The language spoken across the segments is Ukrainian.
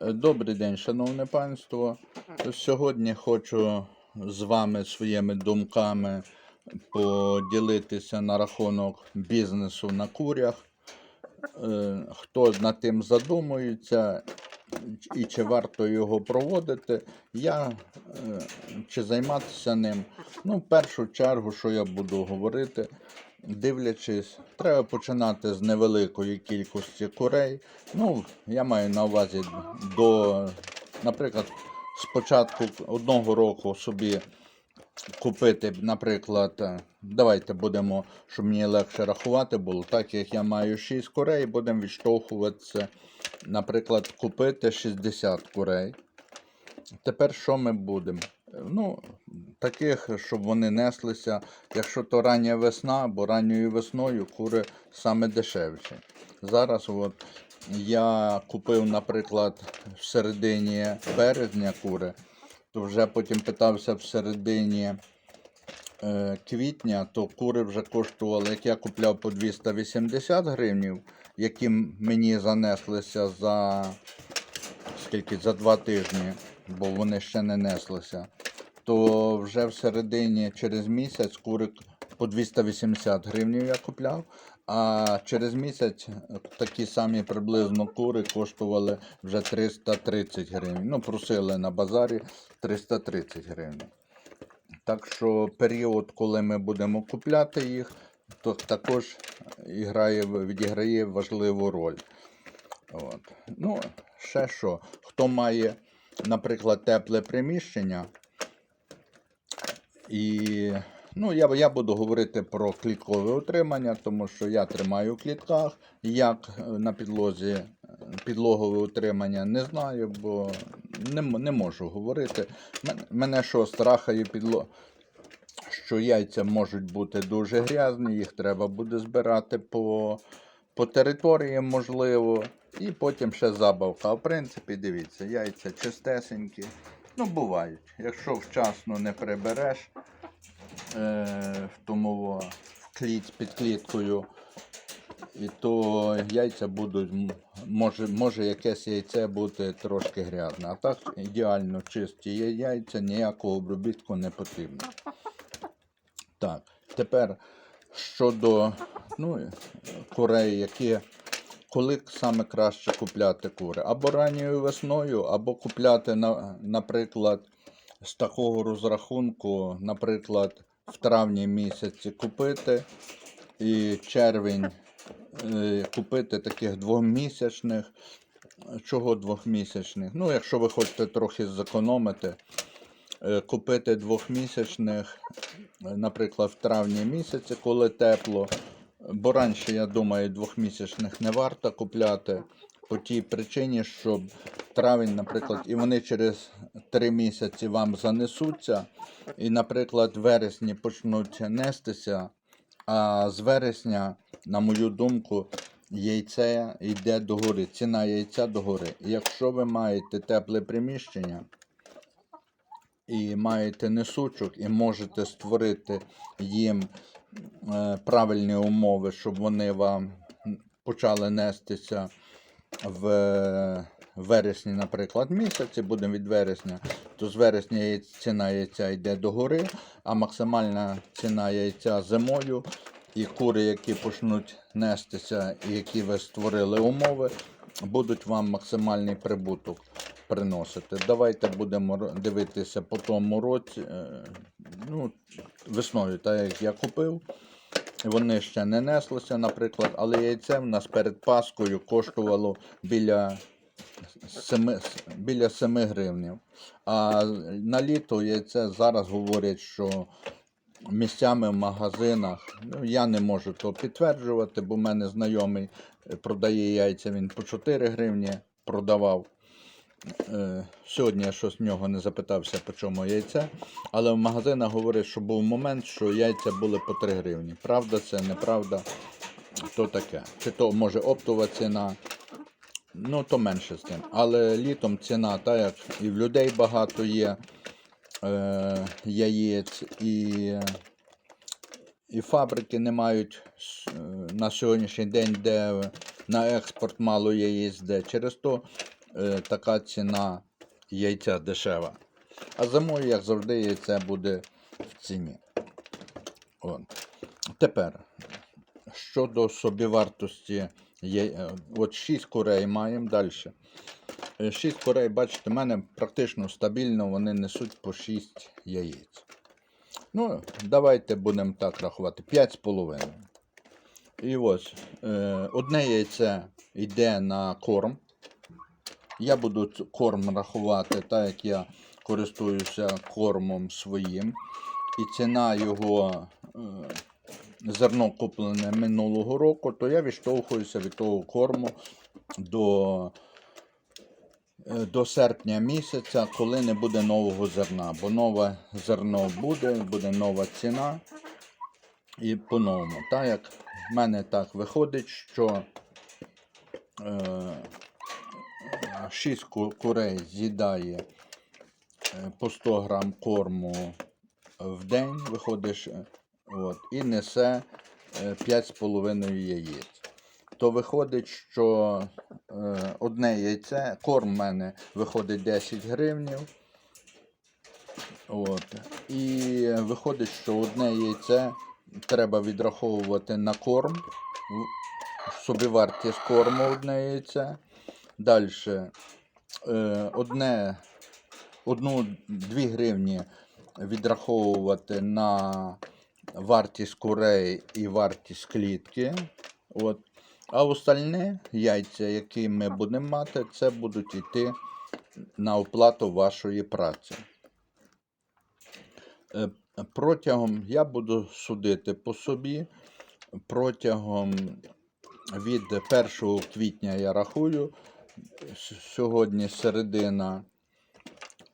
Е, Добрий день, шановне панство. Сьогодні хочу з вами своїми думками поділитися на рахунок бізнесу на курях. Е, Хто над тим задумується і чи варто його проводити, я е, чи займатися ним. Ну, в першу чергу, що я буду говорити, дивлячись, треба починати з невеликої кількості курей. Ну, я маю на увазі до, наприклад, спочатку одного року собі купити, наприклад, е, давайте будемо, щоб мені легше рахувати було, так як я маю 6 курей, будемо відштовхуватися, наприклад, купити 60 курей. Тепер що ми будемо? Ну, таких, щоб вони неслися, якщо то рання весна, бо ранньою весною кури саме дешевші. Зараз от я купив, наприклад, в середині березня кури, то вже потім питався в середині е, квітня, то кури вже коштували, як я купляв по 280 гривнів, які мені занеслися за скільки за два тижні, бо вони ще не неслися. То вже в середині через місяць кури по 280 гривнів я купляв. А через місяць такі самі приблизно кури коштували вже 330 гривень. Ну, просили на базарі 330 гривень. Так що період, коли ми будемо купляти їх, то також іграє, відіграє важливу роль. От. Ну, ще що, хто має, наприклад, тепле приміщення, і ну, я, я буду говорити про кліткове утримання, тому що я тримаю в клітках, як е, на підлозі е, підлогове утримання не знаю, бо не, не можу говорити. Мене що страхає підло, що яйця можуть бути дуже грязні, їх треба буде збирати по, по території, можливо, і потім ще забавка. В принципі, дивіться, яйця чистесенькі. Ну, бувають. Якщо вчасно не прибереш тому во, в кліт, під кліткою, і то яйця будуть, може, може якесь яйце бути трошки грязне. А так ідеально чисті яйця, ніякого обробітку не потрібно. Так, тепер щодо ну, курей, які коли саме краще купляти кури? Або ранньою весною, або купляти, на, наприклад, з такого розрахунку, наприклад, в травні місяці купити і червень е, купити таких двомісячних. Чого двохмісячних? Ну, якщо ви хочете трохи зекономити, е, купити двохмісячних, е, наприклад, в травні місяці, коли тепло. Бо раніше, я думаю, двохмісячних не варто купляти по тій причині, що травень, наприклад, і вони через три місяці вам занесуться, і, наприклад, в вересні почнуть нестися, а з вересня, на мою думку, яйце йде догори, ціна яйця догори. І якщо ви маєте тепле приміщення, і маєте несучок, і можете створити їм е, правильні умови, щоб вони вам почали нестися в е, вересні, наприклад, місяці, будемо від вересня, то з вересня ціна яйця йде догори, а максимальна ціна яйця зимою. І кури, які почнуть нестися, і які ви створили умови, будуть вам максимальний прибуток приносити. Давайте будемо дивитися по тому році, е, ну, весною, так як я купив. Вони ще не неслися, наприклад, але яйце в нас перед Паскою коштувало біля 7, біля 7 гривнів. А на літо яйце зараз говорять, що місцями в магазинах, ну, я не можу то підтверджувати, бо в мене знайомий е, продає яйця, він по 4 гривні продавав. Е, Сьогодні я щось в нього не запитався, по чому яйце. Але в магазинах говорять, що був момент, що яйця були по 3 гривні. Правда це, неправда, то таке. Чи то може оптова ціна, ну то менше з тим. Але літом ціна, так як і в людей багато є е, яєць, і, і фабрики не мають е, на сьогоднішній день, де на експорт мало яєць де. Через то така ціна яйця дешева. А зимою, як завжди, яйце буде в ціні. От. Тепер, щодо собівартості, яй- е, от 6 курей маємо далі. 6 курей, бачите, в мене практично стабільно вони несуть по 6 яєць. Ну, давайте будемо так рахувати. 5,5. І ось е, одне яйце йде на корм. Я буду корм рахувати, так як я користуюся кормом своїм. І ціна його е, зерно куплене минулого року, то я відштовхуюся від того корму до, е, до серпня місяця, коли не буде нового зерна. Бо нове зерно буде, буде нова ціна. І по-новому. Так як в мене так виходить, що е, 6 курей з'їдає е, по 100 грам корму в день, виходиш, е, от, і несе е, 5,5 яєць. То виходить, що е, одне яйце, корм в мене виходить 10 гривнів. От. І виходить, що одне яйце треба відраховувати на корм. Собівартість корму одне яйце. Далі. Одне, одну-дві гривні відраховувати на вартість курей і вартість клітки. От. А остальне яйця, які ми будемо мати, це будуть йти на оплату вашої праці. Е, Протягом я буду судити по собі. Протягом від 1 квітня я рахую. Сьогодні середина,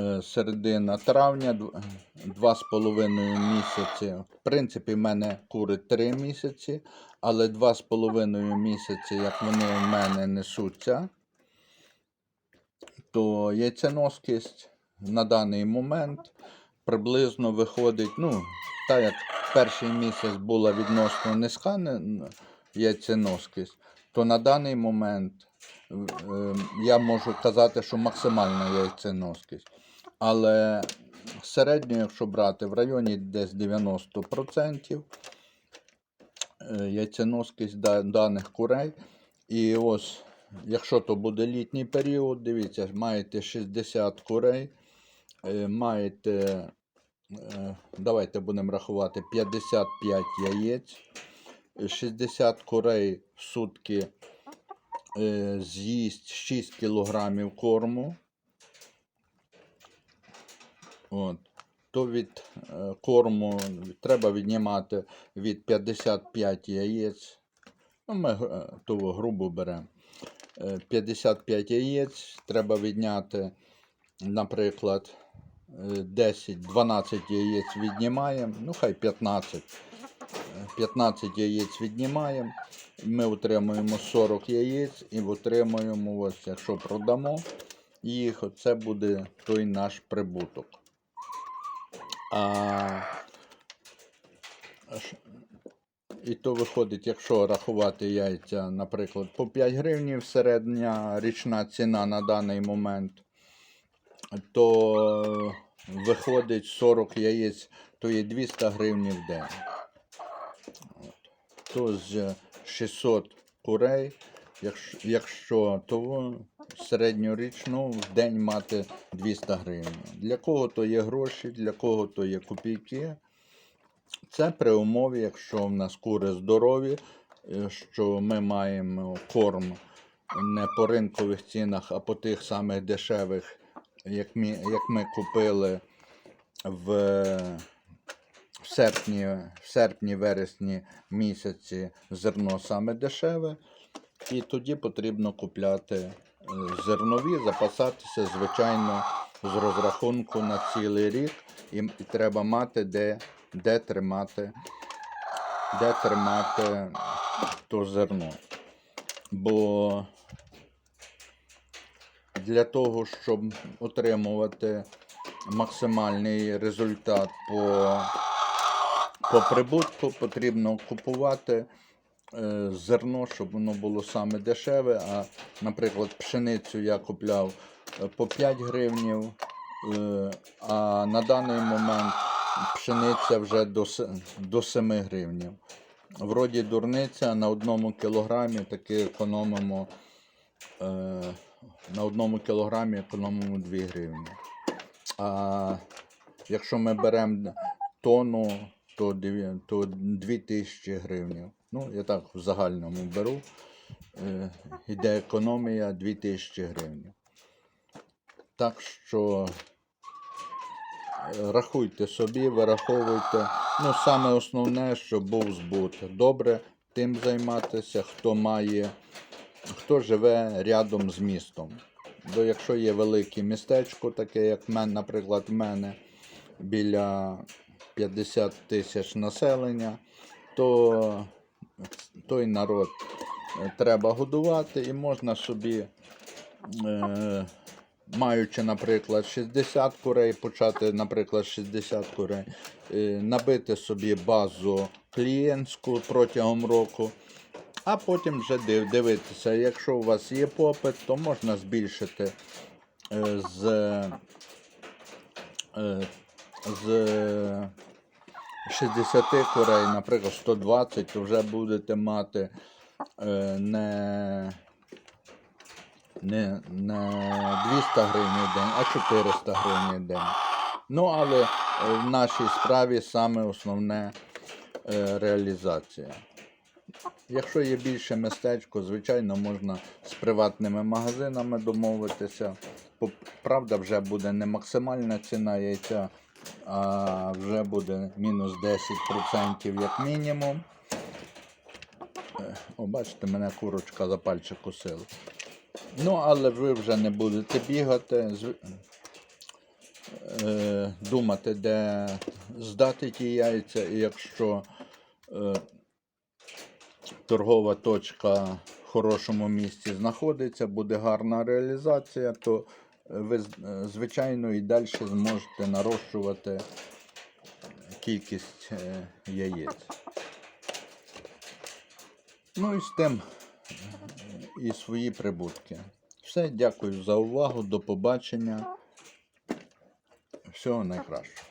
е, середина травня, дв- два з половиною місяці. В принципі, в мене кури 3 місяці, але два з половиною місяці, як вони в мене несуться, то яйценоскість на даний момент приблизно виходить, ну, так як перший місяць була відносно низька яйценоскість, то на даний момент я можу казати, що максимальна яйценоскість. Але середньо, якщо брати в районі десь 90% е, яйценоскість даних курей. І ось, якщо то буде літній період, дивіться, маєте 60 курей, е, маєте, е, давайте будемо рахувати, 55 яєць, е, 60 курей в сутки з'їсть 6 кілограмів корму. От. То від е, корму треба віднімати від 55 яєць. Ну, ми е, того грубо беремо. Е, 55 яєць треба відняти, наприклад, е, 10-12 яєць віднімаємо, ну хай 15. Е, 15 яєць віднімаємо, ми отримуємо 40 яєць і отримуємо, ось, якщо продамо їх, це буде той наш прибуток. А, і то виходить, якщо рахувати яйця, наприклад, по 5 гривнів середня річна ціна на даний момент, то виходить 40 яєць, то є 200 гривень в день. То з 600 курей, якщо, якщо то середньорічну в день мати 200 гривень. Для кого то є гроші, для кого то є копійки. Це при умові, якщо в нас кури здорові, е, що ми маємо корм не по ринкових цінах, а по тих самих дешевих, як ми, як ми купили в, в серпні, в серпні-вересні місяці зерно саме дешеве. І тоді потрібно купляти е, зернові, запасатися, звичайно, з розрахунку на цілий рік. І, треба мати де, де тримати, де тримати то зерно. Бо для того, щоб отримувати максимальний результат по, по прибутку, потрібно купувати е, зерно, щоб воно було саме дешеве. А, наприклад, пшеницю я купляв е, по 5 гривнів, е, а на даний момент пшениця вже до, до 7 гривнів. Вроді дурниця на одному кілограмі таки економимо. На одному кілограмі економимо 2 гривні. А якщо ми беремо тонну, то, 2000 гривень. Ну, я так в загальному беру. Е, Іде економія 2000 гривень. Так що е, рахуйте собі, вираховуйте. Ну, саме основне, щоб був збут. Добре тим займатися, хто має, хто живе рядом з містом. Бо якщо є велике містечко, таке як мен, наприклад, в мене біля 50 тисяч населення, то той народ е, треба годувати і можна собі, е, маючи, наприклад, 60 курей, почати, наприклад, 60 курей, е, набити собі базу клієнтську протягом року. А потім вже див- дивитися, якщо у вас є попит, то можна збільшити з, з 60 курей, наприклад, 120, то вже будете мати е, не, не, не 200 гривень в день, а 400 гривень в день. Ну, але е, в нашій справі саме основне е, реалізація. Якщо є більше містечко, звичайно, можна з приватними магазинами домовитися. Правда, вже буде не максимальна ціна яйця, а вже буде мінус 10% як мінімум. Е, О, бачите, мене курочка за пальчик кусила. Ну, але ви вже не будете бігати, е, думати, де здати ті яйця, і якщо е, торгова точка в хорошому місці знаходиться, буде гарна реалізація, то ви, е, звичайно, і далі зможете нарощувати кількість е, яєць. Ну і з тим і свої прибутки. Все, дякую за увагу, до побачення. Всього найкращого.